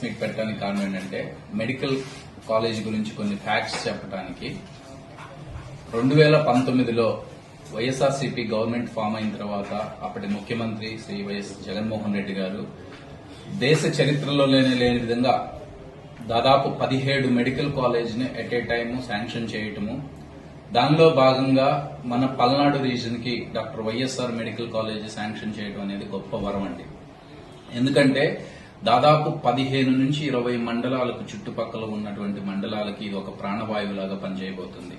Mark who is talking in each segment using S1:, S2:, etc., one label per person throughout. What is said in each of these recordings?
S1: Press పెట్టడానికి కారణం ఏంటంటే మెడికల్ కాలేజ్ గురించి కొన్ని ఫ్యాక్ట్స్ చెప్పడానికి రెండు వేల పంతొమ్మిదిలో వైఎస్ఆర్సీపీ గవర్నమెంట్ ఫామ్ అయిన తర్వాత అప్పటి ముఖ్యమంత్రి శ్రీ వైఎస్ జగన్మోహన్ రెడ్డి గారు దేశ చరిత్రలో లేని లేని విధంగా దాదాపు పదిహేడు మెడికల్ కాలేజ్ని ఎట్ ఏ టైము శాంక్షన్ చేయటము. దానిలో భాగంగా మన Palnadu రీజన్కి doctor YSR medical college sanction చేయడం అనేది గొప్ప వరం అండి. ఎందుకంటే దాదాపు పదిహేను నుంచి ఇరవై మండలాలకు చుట్టుపక్కల ఉన్నటువంటి మండలాలకి ఇది ఒక ప్రాణవాయువులాగా పనిచేయబోతుంది.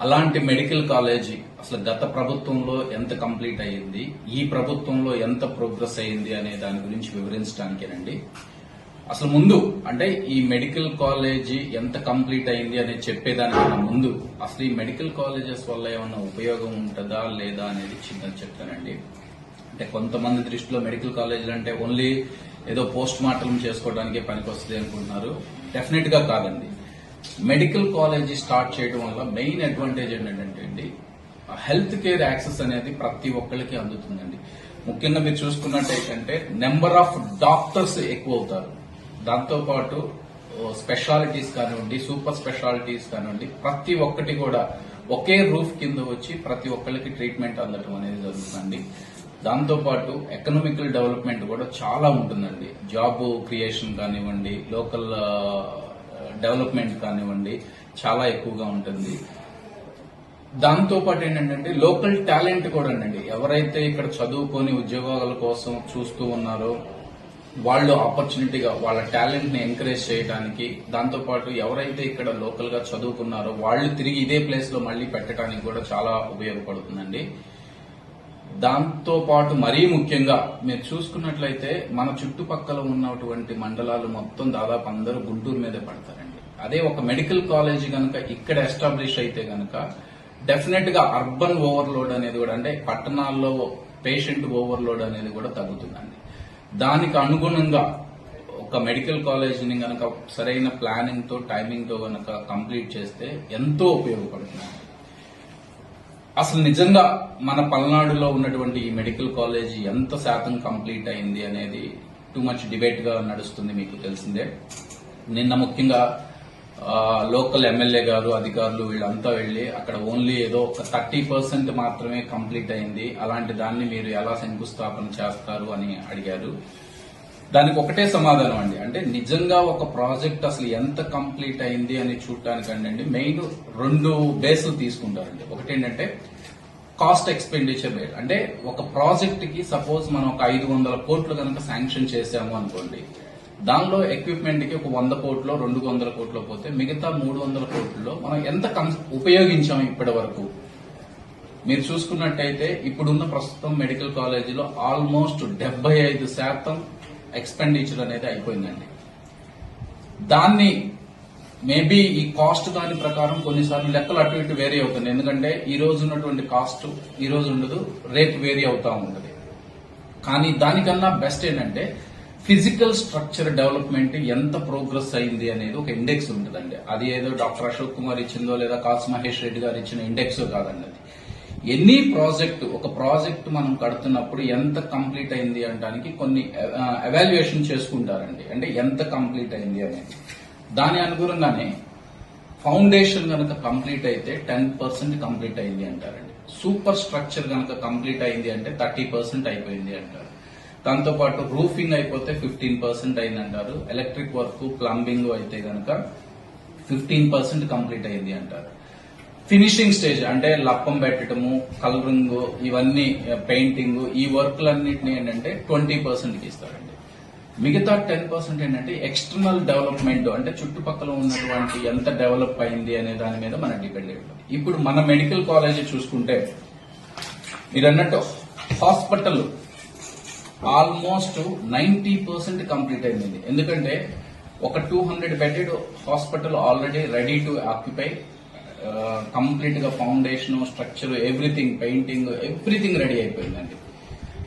S1: అలాంటి మెడికల్ కాలేజీ అసలు గత ప్రభుత్వంలో ఎంత కంప్లీట్ అయ్యింది ఈ ప్రభుత్వంలో ఎంత ప్రోగ్రెస్ అయ్యింది అనే దాని గురించి వివరించడానికేనండి. అసలు ముందు అంటే ఈ మెడికల్ కాలేజీ ఎంత కంప్లీట్ అయింది అనేది చెప్పేదానికన్నా ముందు అసలు ఈ మెడికల్ కాలేజెస్ వల్ల ఏమైనా ఉపయోగం ఉంటుందా లేదా అనేది చిన్నది చెప్తానండి. అంటే కొంతమంది దృష్టిలో మెడికల్ కాలేజీలు అంటే ఓన్లీ ఏదో పోస్ట్ మార్టం చేసుకోవడానికి పనికొస్తుంది అనుకుంటున్నారు. డెఫినెట్గా కాదండి. మెడికల్ కాలేజీ స్టార్ట్ చేయడం వల్ల మెయిన్ అడ్వాంటేజ్ ఏంటంటే అండి హెల్త్ కేర్ యాక్సెస్ అనేది ప్రతి ఒక్కరికి అందుతుందండి. ముఖ్యంగా మీరు చూసుకున్నట్టయితే నెంబర్ ఆఫ్ డాక్టర్స్ ఎక్కువ అవుతారు దాంతోపాటు స్పెషాలిటీస్ కానివ్వండి సూపర్ స్పెషాలిటీస్ కానివ్వండి ప్రతి ఒక్కటి కూడా ఒకే రూఫ్ కింద వచ్చి ప్రతి ఒక్కరికి ట్రీట్మెంట్ అందటం అనేది జరుగుతుంది దాంతోపాటు ఎకనామికల్ డెవలప్మెంట్ కూడా చాలా ఉంటుందండి. జాబ్ క్రియేషన్ కానివ్వండి లోకల్ డెవలప్మెంట్ uh, కానివ్వండి చాలా ఎక్కువగా ఉంటుంది. దాంతోపాటు ఏంటంటే లోకల్ టాలెంట్ కూడా అండి. ఎవరైతే ఇక్కడ చదువుకొని ఉద్యోగాల కోసం చూస్తూ ఉన్నారో వాళ్ళు ఆపర్చునిటీగా వాళ్ళ టాలెంట్ని ఎంకరేజ్ చేయడానికి దాంతోపాటు ఎవరైతే ఇక్కడ లోకల్గా చదువుకున్నారో వాళ్ళు తిరిగి ఇదే ప్లేస్లో మళ్ళీ పెట్టడానికి కూడా చాలా ఉపయోగపడుతుందండి. దాంతో పాటు మరీ ముఖ్యంగా మీరు చూసుకున్నట్లయితే మన చుట్టుపక్కల ఉన్నటువంటి మండలాలు మొత్తం దాదాపు అందరూ గుంటూరు మీదే పడతారండి. అదే ఒక మెడికల్ కాలేజ్ కనుక ఇక్కడ ఎస్టాబ్లిష్ అయితే కనుక డెఫినెట్గా అర్బన్ ఓవర్లోడ్ అనేది కూడా అంటే పట్టణాల్లో పేషెంట్ ఓవర్లోడ్ అనేది కూడా తగ్గుతుందండి. దానికి అనుగుణంగా ఒక మెడికల్ కాలేజీని కనుక సరైన ప్లానింగ్తో టైమింగ్తో కనుక కంప్లీట్ చేస్తే ఎంతో ఉపయోగపడుతుంది. అసలు నిజంగా మన పల్నాడులో ఉన్నటువంటి ఈ మెడికల్ కాలేజ్ ఎంత శాతం కంప్లీట్ అయింది అనేది టూ మచ్ డిబేట్గా నడుస్తుంది మీకు తెలిసిందే. నిన్న ముఖ్యంగా లోకల్ ఎమ్మెల్యే గారు అధికారులు వీళ్ళంతా వెళ్ళి అక్కడ ఓన్లీ ఏదో ఒక థర్టీ పర్సెంట్ మాత్రమే కంప్లీట్ అయింది. అలాంటి దాన్ని మీరు ఎలా శంకుస్థాపన చేస్తారు అని అడిగారు. దానికి ఒకటే సమాధానం అండి. అంటే నిజంగా ఒక ప్రాజెక్ట్ అసలు ఎంత కంప్లీట్ అయింది అని చూడటానికండి మెయిన్ రెండు బేస్లు తీసుకుంటారండి. ఒకటి ఏంటంటే కాస్ట్ ఎక్స్పెండిచర్ బేస్ అంటే ఒక ప్రాజెక్ట్కి సపోజ్ మనం ఒక ఐదు వందల కోట్లు కనుక శాంక్షన్ చేసాము అనుకోండి దానిలో ఎక్విప్మెంట్కి ఒక వంద కోట్లు రెండు వందల కోట్లు పోతే మిగతా మూడు వందల కోట్లలో మనం ఎంత ఉపయోగించాము ఇప్పటి వరకు? మీరు చూసుకున్నట్టయితే ఇప్పుడున్న ప్రస్తుతం మెడికల్ కాలేజీలో ఆల్మోస్ట్ డెబ్బై ఐదు శాతం ఎక్స్పెండిచర్ అనేది అయిపోయిందండి. దాన్ని మేబీ ఈ కాస్ట్ దాని ప్రకారం కొన్నిసార్లు లెక్కలు అటు ఇటు వేరీ అవుతుంది. ఎందుకంటే ఈ రోజు ఉన్నటువంటి కాస్ట్ ఈ రోజు ఉండదు రేపు వేరీ అవుతా ఉంటుంది. కానీ దానికన్నా బెస్ట్ ఏంటంటే ఫిజికల్ స్ట్రక్చర్ డెవలప్మెంట్ ఎంత ప్రోగ్రెస్ అయింది అనేది ఒక ఇండెక్స్ ఉంటుందండి. అది ఏదో డాక్టర్ అశోక్ కుమార్ ఇచ్చిందో లేదా కాస్ మహేష్ రెడ్డి గారు ఇచ్చిన ఇండెక్స్ కాదండి అది. ఎనీ ప్రాజెక్ట్ ఒక ప్రాజెక్ట్ మనం కడుతున్నప్పుడు ఎంత కంప్లీట్ అయింది అనడానికి కొన్ని ఎవాల్యుయేషన్ చేసుకుంటారండి. అంటే ఎంత కంప్లీట్ అయింది అనేది. దాని అనుగుణంగానే ఫౌండేషన్ కనుక కంప్లీట్ అయితే టెన్ పర్సెంట్ కంప్లీట్ అయింది అంటారండి. సూపర్ స్ట్రక్చర్ కనుక కంప్లీట్ అయింది అంటే థర్టీ పర్సెంట్ అయిపోయింది అంటారు. దాంతో పాటు రూఫింగ్ అయిపోతే ఫిఫ్టీన్ పర్సెంట్ అయింది అంటారు ఎలక్ట్రిక్ వర్క్ ప్లంబింగ్ అయితే కనుక ఫిఫ్టీన్ పర్సెంట్ కంప్లీట్ అయింది అంటారు. ఫినిషింగ్ స్టేజ్ అంటే లప్పం పెట్టడము కలరింగ్ ఇవన్నీ పెయింటింగ్ ఈ వర్క్లన్నింటినీ ఏంటంటే ట్వంటీ పర్సెంట్కి ఇస్తారండి. మిగతా టెన్ పర్సెంట్ ఏంటంటే ఎక్స్టర్నల్ డెవలప్మెంట్ అంటే చుట్టుపక్కల ఉన్నటువంటి ఎంత డెవలప్ అయింది అనే దాని మీద మనం డిపెండ్ అయి ఇప్పుడు మన మెడికల్ కాలేజ్ చూసుకుంటే మీరు అన్నట్టు hospital almost ninety percent complete అయింది ఎందుకంటే ఒక two hundred bedded hospital already ready to occupy కంప్లీట్గా foundation structure everything painting everything ready అయిపోయిందండి.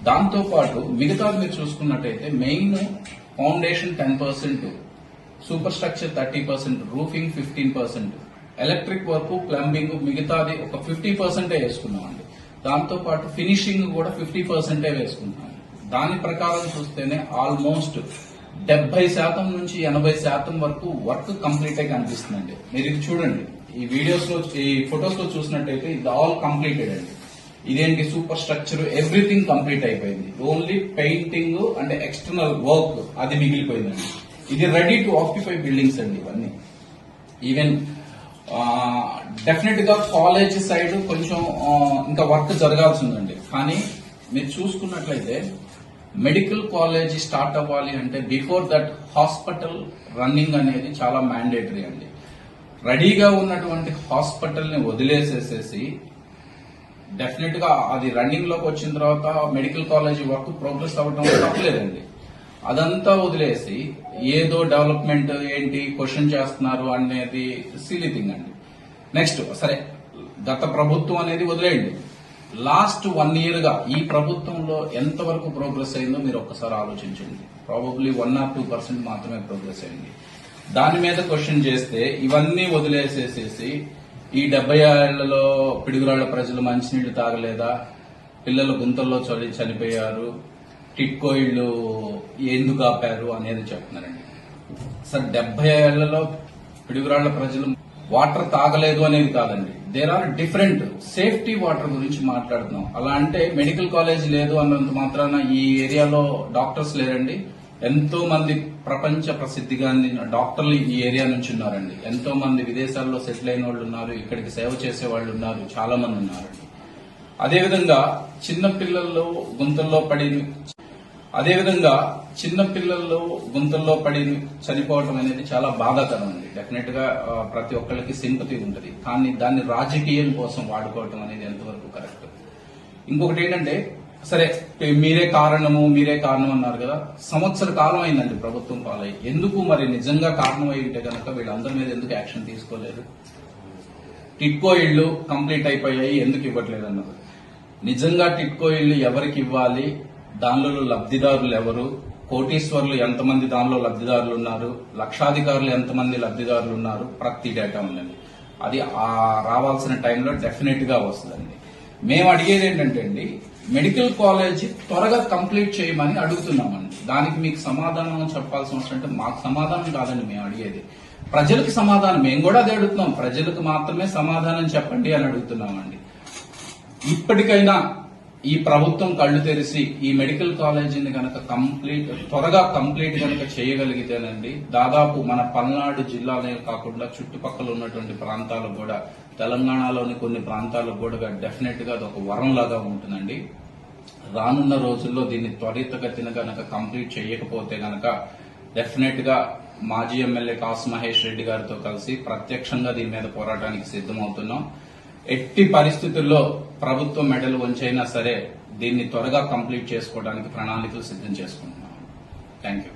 S1: దాంతో పాటు మిగతాది మీరు చూసుకున్నట్టయితే main foundation ten percent super structure thirty percent roofing fifteen percent electric work plumbing మిగతాది ఒక ఫిఫ్టీ పర్సెంటే వేసుకున్నామండి. దాంతో పాటు ఫినిషింగ్ కూడా ఫిఫ్టీ పర్సెంటే వేసుకున్నాం దాని ప్రకారం చూస్తేనే ఆల్మోస్ట్ డెబ్బై శాతం నుంచి ఎనభై శాతం వరకు వర్క్ కంప్లీట్ అయి కనిపిస్తుందండి. మీరు ఇది చూడండి. ఈ వీడియోస్లో ఈ ఫొటోస్లో చూసినట్టయితే ఇది ఆల్ కంప్లీటెడ్ అండి. ఇదేంటి సూపర్ స్ట్రక్చర్ ఎవ్రీథింగ్ కంప్లీట్ అయిపోయింది. ఓన్లీ పెయింటింగ్ అంటే ఎక్స్టర్నల్ వర్క్ అది మిగిలిపోయిందండి. ఇది రెడీ టు ఆక్యుపై బిల్డింగ్స్ అండి ఇవన్నీ. ఈవెన్ డెఫినెట్గా కాలేజ్ సైడ్ కొంచెం ఇంకా వర్క్ జరగాల్సి ఉందండి కానీ మీరు చూసుకున్నట్లయితే మెడికల్ కాలేజ్ స్టార్ట్ అవ్వాలి అంటే బిఫోర్ దట్ హాస్పిటల్ రన్నింగ్ అనేది చాలా మ్యాండేటరీ అండి. రెడీగా ఉన్నటువంటి హాస్పిటల్ని వదిలేసేసేసి డెఫినెట్గా అది రన్నింగ్లోకి వచ్చిన తర్వాత మెడికల్ కాలేజీ వర్క్ ప్రోగ్రెస్ అవ్వడం తప్పలేదండి. అదంతా వదిలేసి ఏదో డెవలప్మెంట్ ఏంటి క్వశ్చన్ చేస్తున్నారు అనేది సిలీ థింగ్ అండి. నెక్స్ట్ సరే గత ప్రభుత్వం అనేది వదిలేయండి. లాస్ట్ వన్ ఇయర్గా ఈ ప్రభుత్వంలో ఎంతవరకు ప్రోగ్రెస్ అయిందో మీరు ఒక్కసారి ఆలోచించండి. Probably one or two percent మాత్రమే ప్రోగ్రెస్ అయింది. దాని మీద క్వశ్చన్ చేస్తే ఇవన్నీ వదిలేసేసేసి ఈ డెబ్బై ఏళ్ళలో పిడుగురాళ్ళ ప్రజలు మంచినీళ్ళు తాగలేదా? పిల్లలు గుంతల్లో చలి చనిపోయారు. టిట్కో ఇళ్ళు ఎందుకు ఆపారు అనేది చెప్తున్నారండి. సార్ డెబ్బై ఏళ్ళలో పిడుగురాళ్ళ ప్రజలు వాటర్ తాగలేదు అనేది కాదండి. There are different safety water గురించి మాట్లాడుతున్నాం. అలా అంటే మెడికల్ కాలేజ్ లేదు అన్నంత మాత్రాన ఈ ఏరియాలో డాక్టర్స్ లేరండి. ఎంతో మంది ప్రపంచ ప్రసిద్ధిగాందిన డాక్టర్లు ఈ ఏరియా నుంచి ఉన్నారండి. ఎంతో మంది విదేశాల్లో సెటిల్ అయిన వాళ్ళు ఉన్నారు ఇక్కడికి సేవ చేసే వాళ్ళు ఉన్నారు చాలా మంది ఉన్నారండి అదేవిధంగా చిన్న పిల్లల్లో గుంతల్లో పడి అదేవిధంగా చిన్న పిల్లల్లో గుంతల్లో పడి చనిపోవటం అనేది చాలా బాధాకరం అండి. డెఫినెట్గా ప్రతి ఒక్కరికి సింపతి ఉంటుంది. కానీ దాన్ని రాజకీయం కోసం వాడుకోవటం అనేది ఎంతవరకు కరెక్ట్? ఇంకొకటి ఏంటంటే సరే మీరే కారణము మీరే కారణం అన్నారు కదా. సంవత్సర కాలం అయిందండి ప్రభుత్వం పాలై. ఎందుకు మరి నిజంగా కారణం అయి ఉంటే కనుక వీళ్ళందరి మీద ఎందుకు యాక్షన్ తీసుకోలేదు? టిట్కో ఇళ్ళు కంప్లీట్ అయిపోయాయి ఎందుకు ఇవ్వట్లేదు అన్నది. నిజంగా టిట్కో ఇళ్ళు ఎవరికి ఇవ్వాలి? దానిలో లబ్ధిదారులు ఎవరు? కోటీశ్వర్లు ఎంతమంది దానిలో లబ్ధిదారులు ఉన్నారు? లక్షాధికారులు ఎంతమంది లబ్ధిదారులు ఉన్నారు? ప్రతి డేటా ఉందండి. అది ఆ రావాల్సిన టైంలో డెఫినెట్గా వస్తుందండి. మేము అడిగేది ఏంటంటే అండి మెడికల్ కాలేజ్ త్వరగా కంప్లీట్ చేయమని అడుగుతున్నామండి దానికి మీకు సమాధానం చెప్పాల్సిన అవసరం అంటే మాకు సమాధానం కాదండి మేము అడిగేది. ప్రజలకు సమాధానం మేము కూడా అదే అడుగుతున్నాం. ప్రజలకు మాత్రమే సమాధానం చెప్పండి అని అడుగుతున్నామండి. ఇప్పటికైనా ఈ ప్రభుత్వం కళ్ళు తెరిచి ఈ మెడికల్ కాలేజీని గనక కంప్లీట్ త్వరగా కంప్లీట్ గనక చేయగలిగితేనండి దాదాపు మన పల్నాడు జిల్లానే కాకుండా చుట్టుపక్కల ఉన్నటువంటి ప్రాంతాలు కూడా తెలంగాణలోని కొన్ని ప్రాంతాలకు కూడా డెఫినెట్గా అది ఒక వరం లాగా ఉంటుందండి. రానున్న రోజుల్లో దీన్ని త్వరితగతిన గనక కంప్లీట్ చేయకపోతే గనక డెఫినెట్గా మాజీ ఎమ్మెల్యే కాసు మహేష్ రెడ్డి గారితో కలిసి ప్రత్యక్షంగా దీని మీద పోరాటానికి సిద్ధమవుతున్నాం. ఎట్టి పరిస్థితుల్లో ప్రభుత్వం మెడలు వంచైనా సరే దీన్ని త్వరగా కంప్లీట్ చేసుకోవడానికి ప్రణాళికలు సిద్ధం చేసుకుంటున్నాం. Thank you